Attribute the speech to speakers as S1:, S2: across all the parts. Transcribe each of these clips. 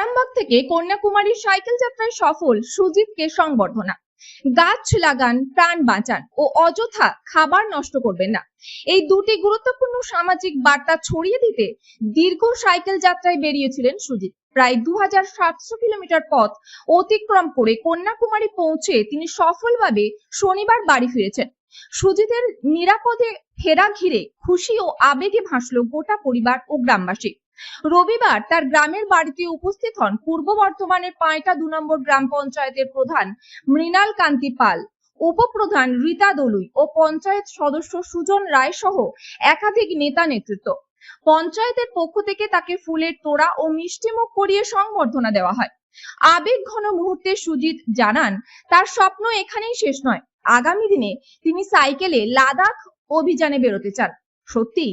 S1: আরামবাগ থেকে কন্যাকুমারী সাইকেল যাত্রায় সফল সুজিতকে সংবর্ধনা। গাছ লাগান, প্রাণ বাঁচান ও অযথা খাবার নষ্ট করবেন না। এই দুটি গুরুত্বপূর্ণ সামাজিক বার্তা ছড়িয়ে দিতে দীর্ঘ সাইকেল যাত্রায় বেরিয়েছিলেন সুজিত। প্রায় দু হাজার সাতশো কিলোমিটার পথ অতিক্রম করে কন্যাকুমারী পৌঁছে তিনি সফলভাবে শনিবার বাড়ি ফিরেছেন। সুজিতের নিরাপদে ফেরা ঘিরে খুশি ও আবেগে ভাসল গোটা পরিবার ও গ্রামবাসী। রবিবার তার গ্রামের বাড়িতে উপস্থিত হন পূর্ব বর্ধমানের পাঁয়টা দু নম্বর গ্রাম পঞ্চায়েতের প্রধান মৃণাল কান্তি পাল, উপপ্রধান রীতা দলুই ও পঞ্চায়েত সদস্য সুজন রায় সহ একাধিক নেতা নেতৃত্ব। পঞ্চায়েতের পক্ষ থেকে তাকে ফুলের তোড়া ও মিষ্টিমুখ করিয়ে সংবর্ধনা দেওয়া হয়। আবেগ ঘন মুহূর্তে সুজিত জানান, তার স্বপ্ন এখানেই শেষ নয়। আগামী দিনে তিনি সাইকেলে লাদাখ অভিযানে বেরোতে চান। সত্যি,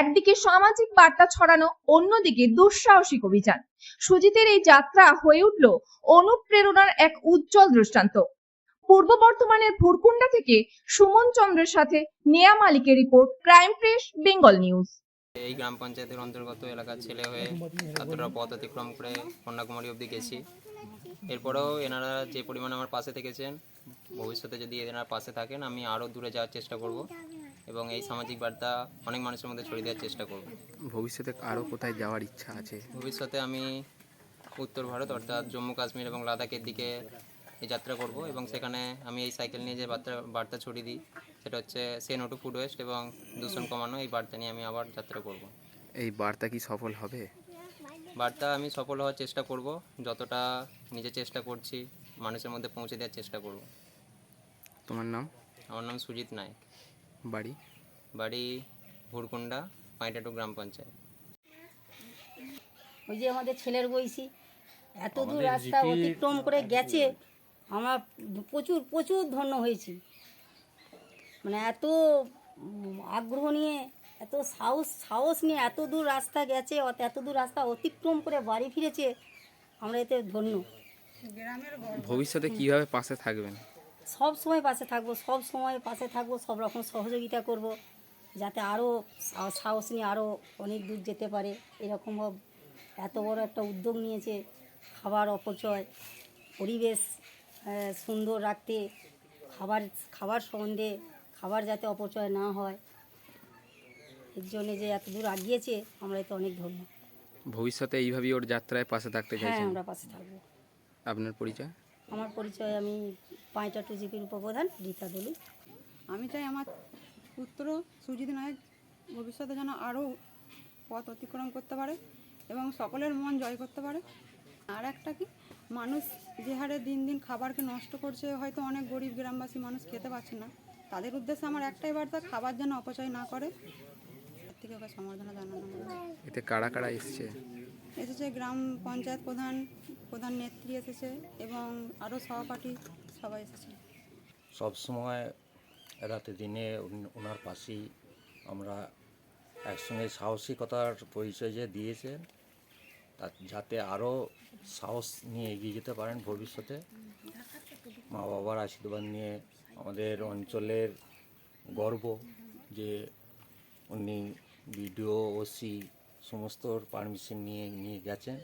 S1: একদিকে সামাজিক বার্তা ছড়ানো, অন্যদিকে দুঃসাহসিক অভিযান। সুজিতের এই যাত্রা হয়ে উঠল অনুপ্রেরণার এক উজ্জ্বল দৃষ্টান্ত। পূর্ব বর্ধমানের ভুরকুন্ডা থেকে সুমন চন্দ্রের সাথে নেয়া মালিকের report, crime press, Bengal news.
S2: এই গ্রাম পঞ্চায়েতের অন্তর্গত এলাকার ছেলে হয়ে এতটা পথ অতিক্রম করে কন্যাকুমারী অবধি গেছি। এরপরেও এনারা যে পরিমাণ আমার পাশে থেকেছেন, ভবিষ্যতে যদি এনারা পাশে থাকেন, আমি আরও দূরে যাওয়ার চেষ্টা করব। এবং এই সামাজিক বার্তা অনেক মানুষের মধ্যে ছড়িয়ে দেওয়ার চেষ্টা করব।
S3: ভবিষ্যতে আরও কোথায় যাওয়ার ইচ্ছা আছে?
S2: ভবিষ্যতে আমি উত্তর ভারত অর্থাৎ জম্মু কাশ্মীর এবং লাদাখের দিকে এই যাত্রা করব এবং সেখানে আমি এই সাইকেল নিয়ে যে বার্তা বার্তা ছড়িয়ে দিই সেটা হচ্ছে সে নোটু ফুড ওয়েস্ট এবং দূষণ কমানো এই বার্তা নিয়ে আমি আবার যাত্রা করব।
S3: এই বার্তা কি সফল হবে?
S2: বার্তা আমি সফল হওয়ার চেষ্টা করব যতটা নিজে চেষ্টা করছি মানুষের মধ্যে পৌঁছে দেওয়ার চেষ্টা করব।
S3: তোমার নাম?
S2: আমার নাম সুজিত নায়ক।
S3: বাড়ি?
S2: বাড়ি ভুরকুন্ডা পাইটাটু গ্রাম পঞ্চায়েত।
S4: ওই যে আমাদের ছেলের বয়সী এত দূর রাস্তা অতিক্রম করে গেছে আমরা প্রচুর প্রচুর ধন্য হয়েছি। মানে এত আগ্রহ নিয়ে এত সাহস সাহস নিয়ে এত দূর রাস্তা গেছে অত- এত দূর রাস্তা অতিক্রম করে বাড়ি ফিরেছে আমরা এতে ধন্য।
S3: ভবিষ্যতে কীভাবে পাশে থাকবেন?
S4: সব সময় পাশে থাকব সব সময় পাশে থাকব সব রকম সহযোগিতা করব যাতে আরও সাহস নিয়ে আরও অনেক দূর যেতে পারে। এরকম এত বড় একটা উদ্যোগ নিয়েছে খাবার অপচয় পরিবেশ সুন্দর রাখতে খাবার খাবার সম্বন্ধে খাবার যাতে অপচয় না হয় এর জন্য যে এত দূর আগিয়েছে আমরা এতে অনেক ধন্য।
S3: ভবিষ্যতে এইভাবেই ওর যাত্রায় পাশে থাকতে
S4: হ্যাঁ
S3: চাইছেন?
S4: আমরা পাশে থাকব।
S3: আপনার পরিচয়?
S4: আমার পরিচয় আমি পাঁচটা টু জিপির উপপ্রধান রীতা দলু।
S5: আমি চাই আমার পুত্র সুজিত নায়ক ভবিষ্যতে যেন আরও পথ অতিক্রম করতে পারে এবং সকলের মন জয় করতে পারে। আর একটা কি মানুষ যে হারে দিন দিন খাবারকে নষ্ট করছে হয়তো অনেক গরিব গ্রামবাসী মানুষ খেতে পারছে না। তাদের উদ্দেশ্যে আমার একটাই বার্তা খাবার যেন অপচয় না করে। এর থেকে ওকে সম্বর্ধনা জানানো
S3: এতে কারা কারা এসছে?
S5: এসেছে গ্রাম পঞ্চায়েত প্রধান প্রধান নেত্রী এসেছে এবং আরও সহপাঠী সবাই এসেছে।
S6: সব সময় রাতে দিনে ওনার পাশেই আমরা একসঙ্গে সাহসিকতার পরিচয় যে দিয়েছেন যাতে আরও সাহস নিয়ে এগিয়ে যেতে পারেন ভবিষ্যতে। মা বাবার আশীর্বাদ নিয়ে আমাদের অঞ্চলের গর্ব যে উনি বিডিও, ওসি সমস্ত পারমিশন নিয়ে নিয়ে গেছেন।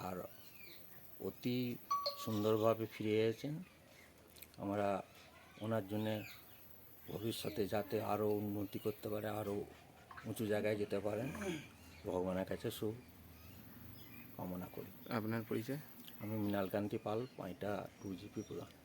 S6: আর অতি সুন্দরভাবে ফিরে এসেছেন। আমরা ওনার জন্যে ভবিষ্যতে যাতে আরও উন্নতি করতে পারে আরও উঁচু জায়গায় যেতে পারেন ভগবানের কাছে সু কামনা করি।
S3: আপনার পরিচয়?
S6: আমি মৃণালকান্তি পাল পাঁইটা টু জিপি প্রধান